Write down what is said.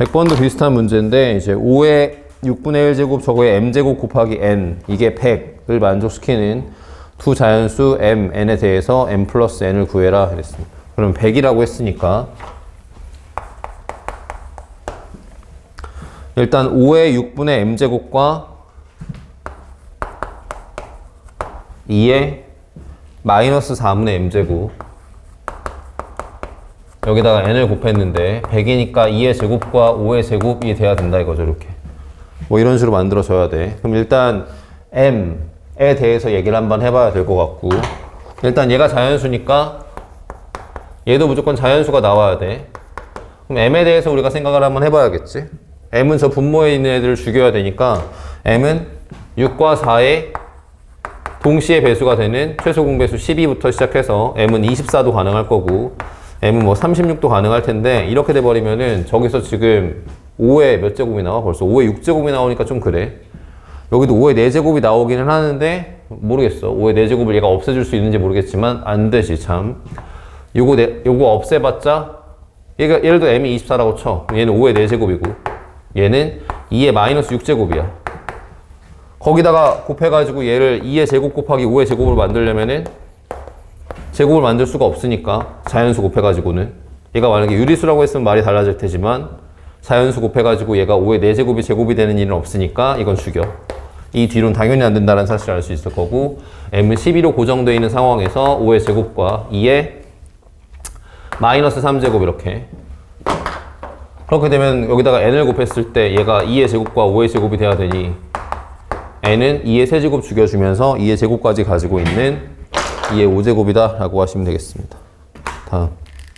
100번도 비슷한 문제인데 이제 5의 6분의 1제곱 저거의 m제곱 곱하기 n 이게 100을 만족시키는 두 자연수 m, n에 대해서 m 플러스 n을 구해라 이랬습니다. 그럼 100이라고 했으니까 일단 5의 6분의 m제곱과 2의 마이너스 4분의 m제곱 여기다가 n을 곱했는데 100이니까 2의 제곱과 5의 제곱이 돼야 된다 이거죠 이렇게. 뭐 이런 식으로 만들어져야 돼. 그럼 일단 m에 대해서 얘기를 한번 해봐야 될 것 같고. 일단 얘가 자연수니까 얘도 무조건 자연수가 나와야 돼. 그럼 m에 대해서 우리가 생각을 한번 해봐야겠지? M은 저 분모에 있는 애들을 죽여야 되니까 m은 6과 4의 동시에 배수가 되는 최소 공배수 12부터 시작해서 m은 24도 가능할 거고 m은 뭐 36도 가능할 텐데 이렇게 돼 버리면은 저기서 지금 5의 몇 제곱이 나와? 벌써 5의 6제곱이 나오니까 좀 그래. 여기도 5의 4제곱이 나오기는 하는데 모르겠어. 5의 4제곱을 얘가 없애줄 수 있는지 모르겠지만 안 되지 참. 요거 네, 요거 없애봤자 얘가 예를 들어 m이 24라고 쳐. 얘는 5의 4제곱이고 얘는 2의 마이너스 6제곱이야. 거기다가 곱해가지고 얘를 2의 제곱 곱하기 5의 제곱으로 만들려면은 제곱을 만들 수가 없으니까 자연수 곱해가지고는. 얘가 만약에 유리수라고 했으면 말이 달라질 테지만 자연수 곱해가지고 얘가 5의 4제곱이 제곱이 되는 일은 없으니까 이건 죽여. 이 뒤로는 당연히 안 된다는 사실을 알 수 있을 거고 m은 12로 고정되어 있는 상황에서 5의 제곱과 2의 마이너스 3제곱 이렇게. 그렇게 되면 여기다가 n을 곱했을 때 얘가 2의 제곱과 5의 제곱이 돼야 되니 n은 2의 세제곱 죽여주면서 2의 제곱까지 가지고 있는 2의 5제곱이다 라고 하시면 되겠습니다. 다음